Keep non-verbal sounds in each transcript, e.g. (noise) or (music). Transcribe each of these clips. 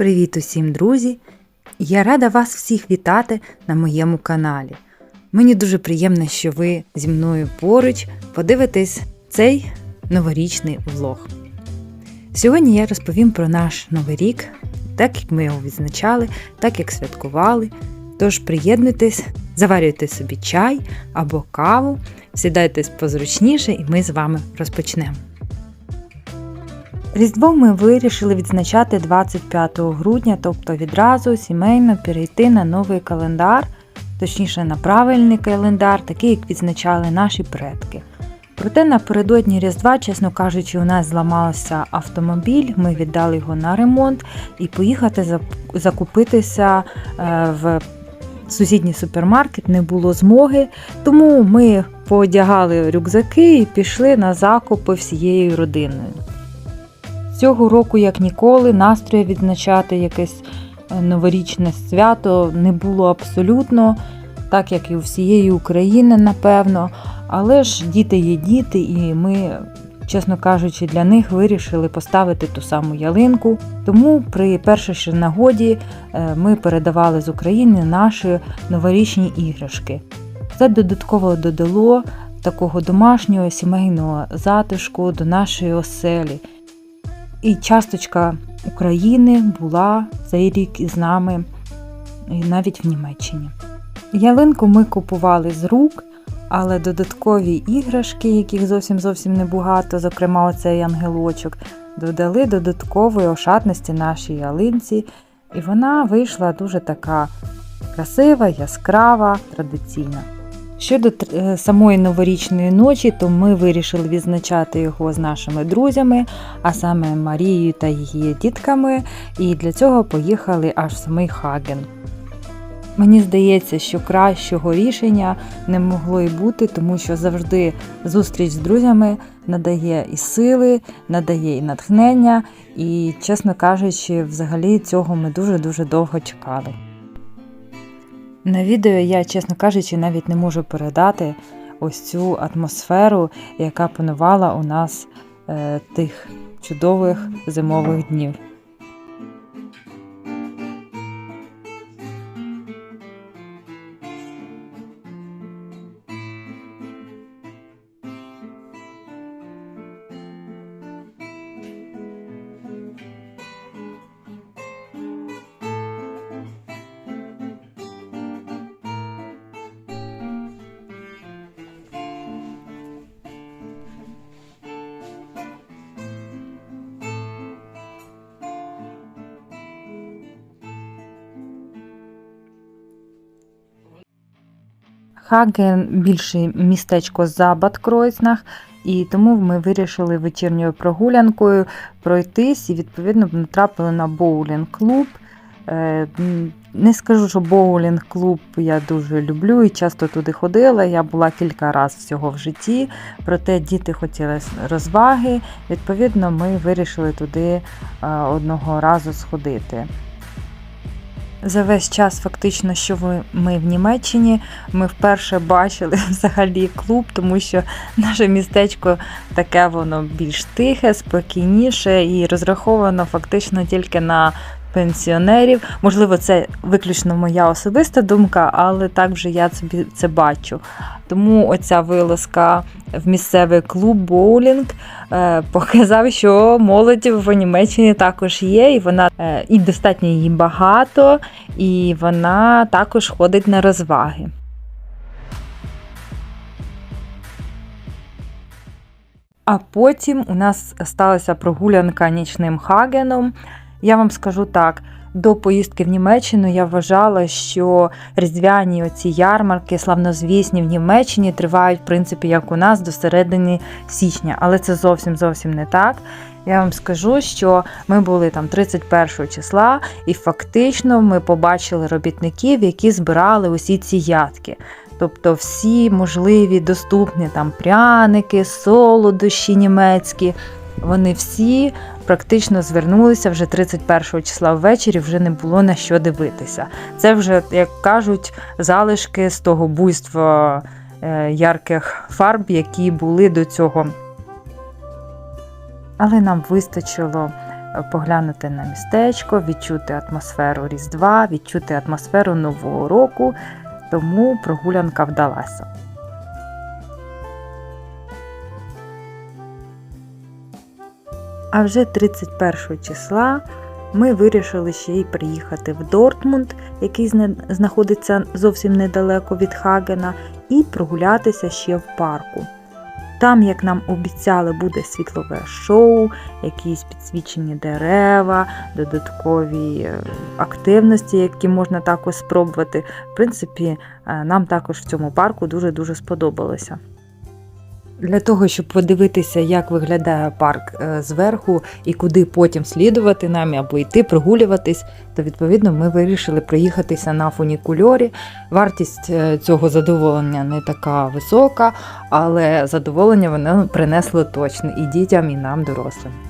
Привіт усім, друзі! Я рада вас всіх вітати на моєму каналі. Мені дуже приємно, що ви зі мною поруч подивитесь цей новорічний влог. Сьогодні я розповім про наш новий рік, так як ми його відзначали, так як святкували. Тож приєднуйтесь, заварюйте собі чай або каву, сідайтесь позручніше, і ми з вами розпочнемо. Різдво ми вирішили відзначати 25 грудня, тобто відразу сімейно перейти на новий календар, точніше на правильний календар, такий, як відзначали наші предки. Проте напередодні Різдва, чесно кажучи, у нас зламався автомобіль, ми віддали його на ремонт і поїхати закупитися е, в сусідній супермаркет не було змоги, тому ми поодягали рюкзаки і пішли на закупи всією родиною. Цього року, як ніколи, настрою відзначати якесь е, новорічне свято не було абсолютно, так як і у всієї України, напевно. Але ж діти є діти, і ми, чесно кажучи, для них вирішили поставити ту саму ялинку. Тому при першій ж нагоді е, ми передавали з України наші новорічні іграшки. Це додатково додало такого домашнього сімейного затишку до нашої оселі. І часточка України була цей рік із нами, і навіть в Німеччині. Ялинку ми купували з рук, але додаткові іграшки, яких зовсім зовсім небагато, зокрема оцей ангелочок, додали додаткової ошатності нашій ялинці, і вона вийшла дуже така красива, яскрава, традиційна. Щодо е, самої новорічної ночі, то ми вирішили відзначати його з нашими друзями, а саме Марією та її дітками, і для цього поїхали аж в самий Хаген. Мені здається, що кращого рішення не могло й бути, тому що завжди зустріч з друзями надає і сили, надає і натхнення, і, чесно кажучи, взагалі цього ми дуже-дуже довго чекали. На відео я, чесно кажучи, навіть не можу передати ось цю атмосферу, яка панувала у нас е, тих чудових зимових днів. Хаген більше містечко за Баткройцнах, і тому ми вирішили вечірньою прогулянкою пройтись і відповідно натрапили на боулінг-клуб. Е, Не скажу, що боулінг-клуб я дуже люблю і часто туди ходила. Я була кілька разів всього в житті, проте діти хотіли розваги. Відповідно, ми вирішили туди е, одного разу сходити. За весь час, фактично, що ви- ми в Німеччині, ми вперше бачили (laughs) взагалі клуб, тому що наше містечко таке воно більш тихе, спокійніше і розраховано фактично тільки на пенсіонерів. Можливо, це виключно моя особиста думка, але так вже я собі це бачу. Тому оця вилазка в місцевий клуб боулінг е, показав, що молодь в Німеччині також є, і вона е, і достатньо її багато, і вона також ходить на розваги. А потім у нас сталася прогулянка нічним Хагеном. Я вам скажу так. До поїздки в Німеччину я вважала, що різдвяні оці ярмарки славнозвісні в Німеччині тривають, в принципі, як у нас, до середини січня, але це зовсім зовсім не так. Я вам скажу, що ми були там 31 числа, і фактично ми побачили робітників, які збирали усі ці ядки. Тобто всі можливі доступні там пряники, солодощі німецькі. Вони всі практично звернулися вже 31 числа ввечері, вже не було на що дивитися. Це вже, як кажуть, залишки з того буйства е, ярких фарб, які були до цього. Але нам вистачило е, поглянути на містечко, відчути атмосферу Різдва, відчути атмосферу Нового року, тому прогулянка вдалася. А вже 31 числа ми вирішили ще й приїхати в Дортмунд, який знаходиться зовсім недалеко від Хагена, і прогулятися ще в парку. Там, як нам обіцяли, буде світлове шоу, якісь підсвічені дерева, додаткові е, активності, які можна також спробувати. В принципі, е, нам також в цьому парку дуже-дуже сподобалося. Для того, щоб подивитися, як виглядає парк е, зверху і куди потім слідувати нам або йти прогулюватись, то відповідно ми вирішили проїхатися на фунікульорі. Вартість е, цього задоволення не така висока, але задоволення воно принесло точно і дітям, і нам, дорослим.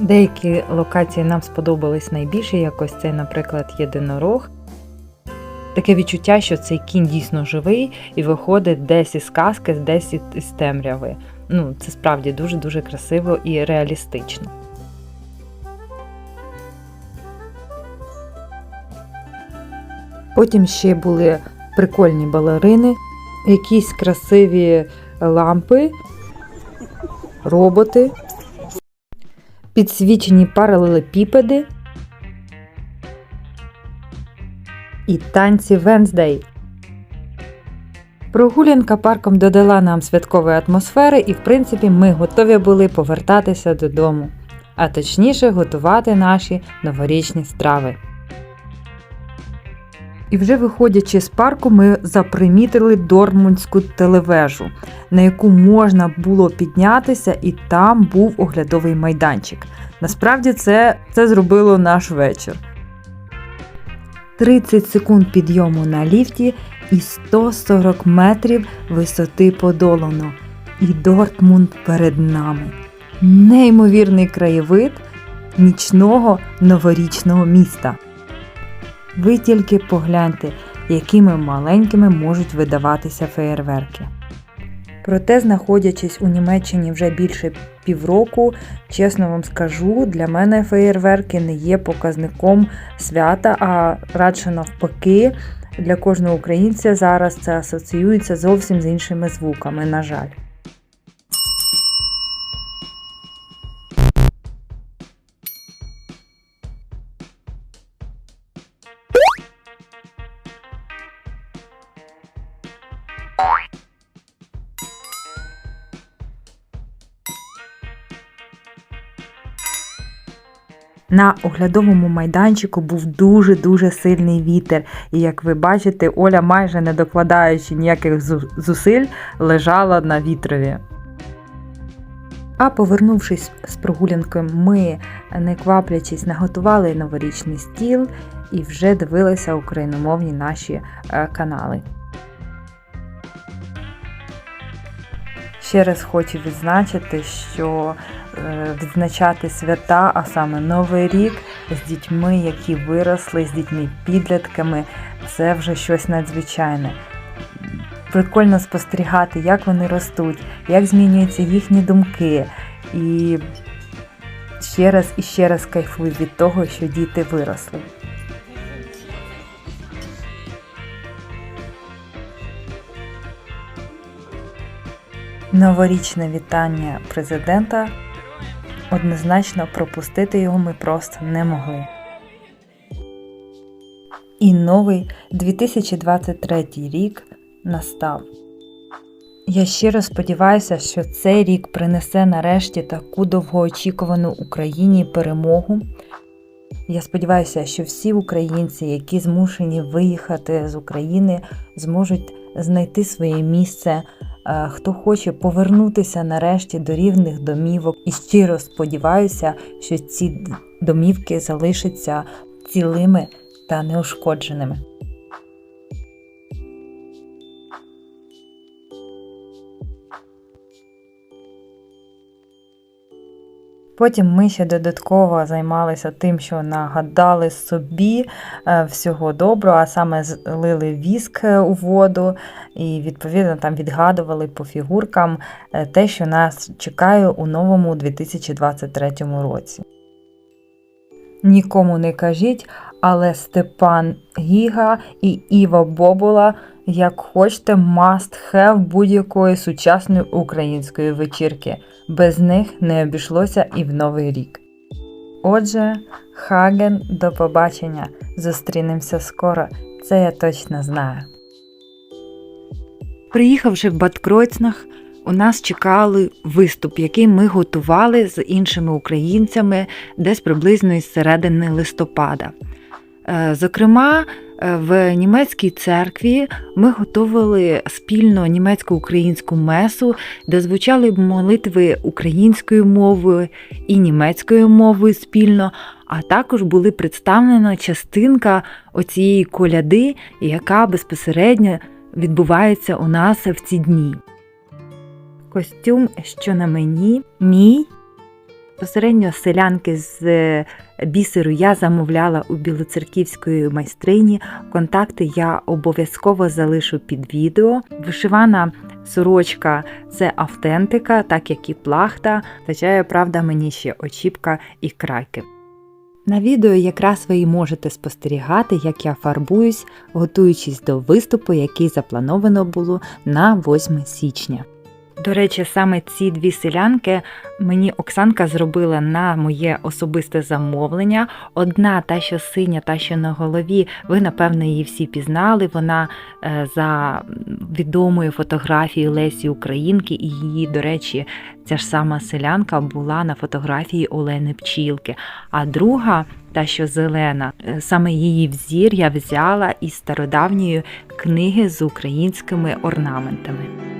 Деякі локації нам сподобались найбільше, як ось цей, наприклад, єдинорог. Таке відчуття, що цей кінь дійсно живий і виходить десь із казки, десь із темряви. Ну, це справді дуже-дуже красиво і реалістично. Потім ще були прикольні балерини, якісь красиві лампи, роботи підсвічені паралелепіпеди і танці Венздей. Прогулянка парком додала нам святкової атмосфери, і, в принципі, ми готові були повертатися додому, а точніше готувати наші новорічні страви. І вже виходячи з парку, ми запримітили Дормундську телевежу, на яку можна було піднятися, і там був оглядовий майданчик. Насправді це, це зробило наш вечір. 30 секунд підйому на ліфті і 140 метрів висоти подолано. І Дортмунд перед нами. Неймовірний краєвид нічного новорічного міста. Ви тільки погляньте, якими маленькими можуть видаватися феєрверки. Проте, знаходячись у Німеччині вже більше півроку, чесно вам скажу, для мене феєрверки не є показником свята, а радше навпаки, для кожного українця зараз це асоціюється зовсім з іншими звуками, на жаль. На оглядовому майданчику був дуже-дуже сильний вітер, і як ви бачите, Оля, майже не докладаючи ніяких зусиль, лежала на вітрові. А повернувшись з прогулянки, ми, не кваплячись, наготували новорічний стіл і вже дивилися україномовні наші е, канали. Ще раз хочу відзначити, що е, відзначати свята, а саме Новий рік з дітьми, які виросли, з дітьми-підлітками, це вже щось надзвичайне. Прикольно спостерігати, як вони ростуть, як змінюються їхні думки. І ще раз і ще раз кайфую від того, що діти виросли. Новорічне вітання президента. Однозначно пропустити його ми просто не могли. І новий 2023 рік настав. Я щиро сподіваюся, що цей рік принесе нарешті таку довгоочікувану Україні перемогу. Я сподіваюся, що всі українці, які змушені виїхати з України, зможуть знайти своє місце хто хоче повернутися нарешті до рівних домівок. І щиро сподіваюся, що ці домівки залишаться цілими та неушкодженими. Потім ми ще додатково займалися тим, що нагадали собі е, всього доброго, а саме злили віск е, у воду і відповідно там відгадували по фігуркам е, те, що нас чекає у новому 2023 році. Нікому не кажіть, але Степан Гіга і Іва Бобола, як хочете, must have будь-якої сучасної української вечірки. Без них не обійшлося і в новий рік. Отже, Хаген, до побачення. Зустрінемося скоро, це я точно знаю. Приїхавши в Баткройцнах, у нас чекали виступ, який ми готували з іншими українцями десь приблизно із середини листопада. Е, Зокрема, в німецькій церкві ми готували спільно німецько-українську месу, де звучали молитви українською мовою і німецькою мовою спільно, а також були представлена частинка оцієї коляди, яка безпосередньо відбувається у нас в ці дні. Костюм, що на мені, мій. Посередньо селянки з е, бісеру я замовляла у білоцерківської майстрині. Контакти я обов'язково залишу під відео. Вишивана сорочка це автентика, так як і плахта. Вистачає, правда, мені ще очіпка і краки. На відео якраз ви і можете спостерігати, як я фарбуюсь, готуючись до виступу, який заплановано було на 8 січня. До речі, саме ці дві селянки мені Оксанка зробила на моє особисте замовлення. Одна, та, що синя, та, що на голові, ви, напевно, її всі пізнали. Вона е, за відомою фотографією Лесі Українки, і її, до речі, ця ж сама селянка була на фотографії Олени Пчілки. А друга, та, що зелена, е, саме її взір я взяла із стародавньої книги з українськими орнаментами.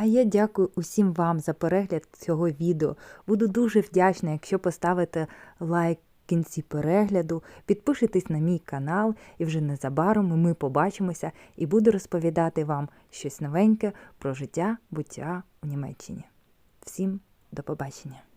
А я дякую усім вам за перегляд цього відео. Буду дуже вдячна, якщо поставите лайк в кінці перегляду, підпишитесь на мій канал, і вже незабаром ми побачимося і буду розповідати вам щось новеньке про життя, буття у Німеччині. Всім до побачення!